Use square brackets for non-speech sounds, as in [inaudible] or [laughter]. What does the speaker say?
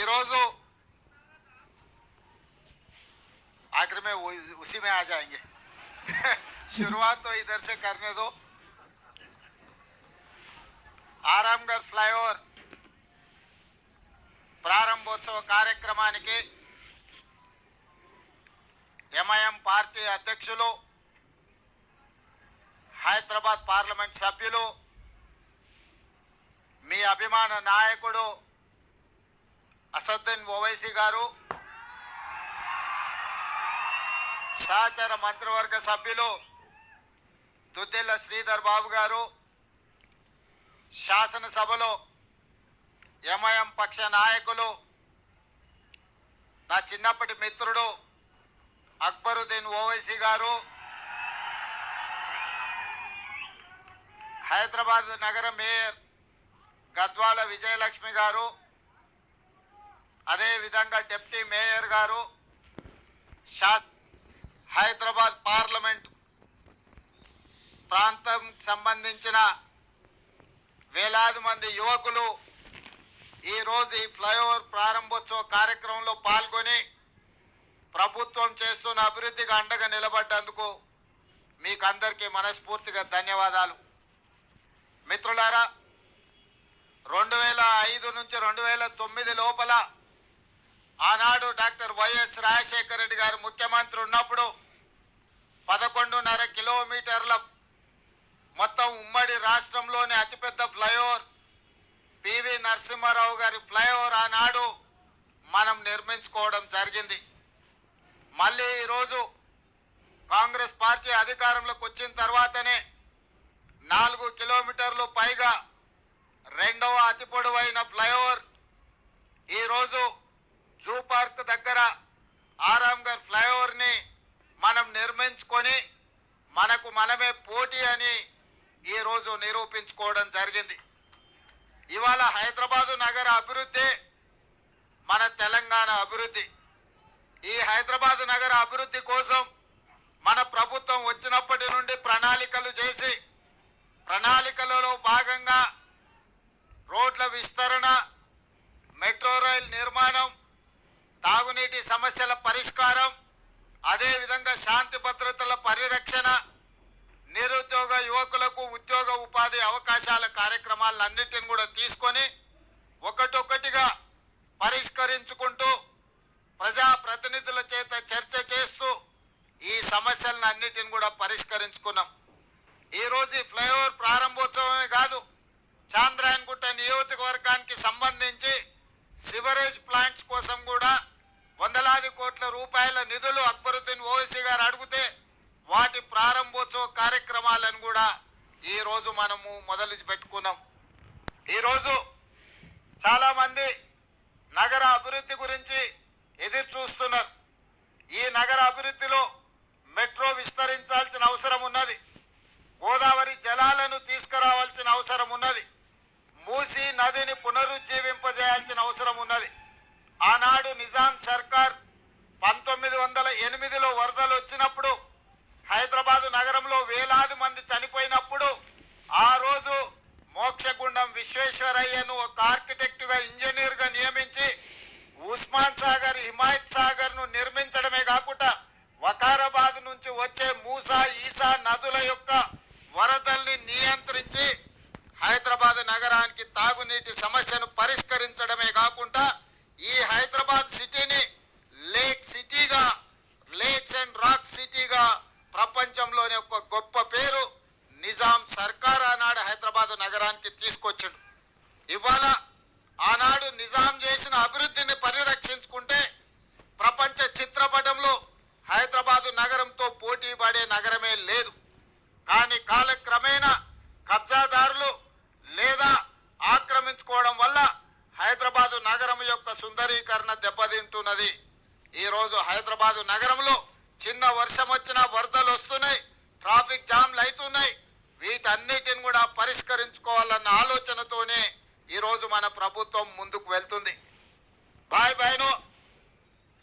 ఈరోజు आखिर में वो उसी में आ जाएंगे [laughs] शुरुआत तो इधर से करने दो ఆరాంగర్ ఫ్లైఓవర్ ప్రారంభోత్సవ కార్యక్రమానికి ఎంఐఎం పార్టీ అధ్యక్షులు హైదరాబాద్ పార్లమెంట్ సభ్యులు మీ అభిమాన నాయకుడు అసదుద్దీన్ ఓవైసీ గారు సహచర మంత్రివర్గ సభ్యులు దుద్దిల్ల శ్రీధర్ బాబు గారు శాసనసభలో ఎంఐఎం పక్ష నాయకులు నా చిన్నప్పటి మిత్రుడు అక్బరుద్దీన్ ఓవైసీ గారు హైదరాబాద్ నగర మేయర్ గద్వాల విజయలక్ష్మి గారు అదేవిధంగా డిప్యూటీ మేయర్ గారు శాస్ హైదరాబాద్ పార్లమెంట్ ప్రాంతం సంబంధించిన వేలాది మంది యువకులు ఈరోజు ఈ ఫ్లైఓవర్ ప్రారంభోత్సవ కార్యక్రమంలో పాల్గొని ప్రభుత్వం చేస్తున్న అభివృద్ధికి అండగా నిలబడ్డందుకు మీకు అందరికీ మనస్ఫూర్తిగా ధన్యవాదాలు. మిత్రులారా రెండు వేల ఐదు నుంచి రెండు వేల తొమ్మిది లోపల ఆనాడు డాక్టర్ వైఎస్ రాజశేఖర రెడ్డి గారు ముఖ్యమంత్రి ఉన్నప్పుడు పదకొండున్నర కిలోమీటర్ల మొత్తం ఉమ్మడి రాష్ట్రంలోని అతిపెద్ద ఫ్లైఓవర్. పివి నరసింహారావు గారి ఫ్లైఓవర్ ఆనాడు మనం నిర్మించుకోవడం జరిగింది. మళ్ళీ ఈరోజు కాంగ్రెస్ పార్టీ అధికారంలోకి వచ్చిన తర్వాతనే నాలుగు కిలోమీటర్లు పైగా రెండవ అతి పొడవైన ఫ్లైఓవర్ ఈరోజు జూ పార్క్ దగ్గర ఆరాంగర్ ఫ్లైఓవర్ని మనం నిర్మించుకొని మనకు మనమే పోటీ అని ఈరోజు నిరూపించుకోవడం జరిగింది. ఇవాళ హైదరాబాదు నగర అభివృద్ధి మన తెలంగాణ అభివృద్ధి. ఈ హైదరాబాదు నగర అభివృద్ధి కోసం మన ప్రభుత్వం వచ్చినప్పటి నుండి ప్రణాళికలు చేసి ప్రణాళికలలో భాగంగా రోడ్ల విస్తరణ మెట్రో రైల్ నిర్మాణం తాగునీటి సమస్యల పరిష్కారం అదేవిధంగా శాంతి భద్రతల పరిరక్షణ నిరుద్యోగ యువకులకు ఉద్యోగ ఉపాధి అవకాశాల కార్యక్రమాలన్నింటిని కూడా తీసుకొని ఒకటొకటిగా పరిష్కరించుకుంటూ ప్రజా ప్రతినిధుల చేత చర్చ చేస్తూ ఈ సమస్యలను అన్నిటిని కూడా పరిష్కరించుకున్నాం. ఈరోజు ఈ ఫ్లైఓవర్ ప్రారంభోత్సవమే కాదు చాంద్రాయన్గుట్ట నియోజకవర్గానికి సంబంధించి రూపాయల నిధులు అక్బరుద్దీన్ ఓవైసీ గారు అడిగితే వాటి ప్రారంభోత్సవ కార్యక్రమాలను కూడా ఈ రోజు మనము మొదలు పెట్టుకున్నాం. ఈరోజు చాలామంది నగర అభివృద్ధి గురించి ఎదురు చూస్తున్నారు. ఈ నగర అభివృద్ధిలో మెట్రో విస్తరించాల్సిన అవసరం ఉన్నది. గోదావరి జలాలను తీసుకురావాల్సిన అవసరం ఉన్నది. మూసీ నదిని పునరుజ్జీవింపజేయాల్సిన అవసరం ఉన్నది. ఆనాడు నిజాం సర్కార్ పంతొమ్మిది వందల ఎనిమిదిలో వరదలు వచ్చినప్పుడు హైదరాబాదు నగరంలో వేలాది మంది చనిపోయినప్పుడు ఆ రోజు మోక్షగుండం విశ్వేశ్వరయ్యను ఒక ఆర్కిటెక్ట్గా ఇంజనీర్గా నియమించి ఉస్మాన్ సాగర్ హిమాయత్ సాగర్ను నిర్మించడమే కాకుండా వకారాబాద్ నుంచి వచ్చే మూసా ఈసా నదుల యొక్క వరదల్ని నియంత్రించి హైదరాబాద్ నగరానికి తాగునీటి సమస్యను పరిష్కరించడమే కాకుండా ఈ హైదరాబాద్ సిటీ ఇవాళ ఆనాడు నిజాం చేసిన అభివృద్ధిని పరిరక్షించుకుంటే ప్రపంచ చిత్రపటంలో హైదరాబాదు నగరంతో పోటీ పడే నగరమే లేదు. కానీ కాలక్రమేణా కబ్జాదారులు లేదా ఆక్రమించుకోవడం వల్ల హైదరాబాదు నగరం యొక్క సుందరీకరణ దెబ్బతింటున్నది. ఈరోజు హైదరాబాదు నగరంలో చిన్న వర్షం వచ్చినా వరదలు వస్తున్నాయి ట్రాఫిక్ జామ్లు అవుతున్నాయి. వీటన్నిటిని కూడా పరిష్కరించుకోవాలన్న ఆలోచనతోనే ఈరోజు మన ప్రభుత్వం ముందుకు వెళ్తుంది. బాయ్ బాయ్ను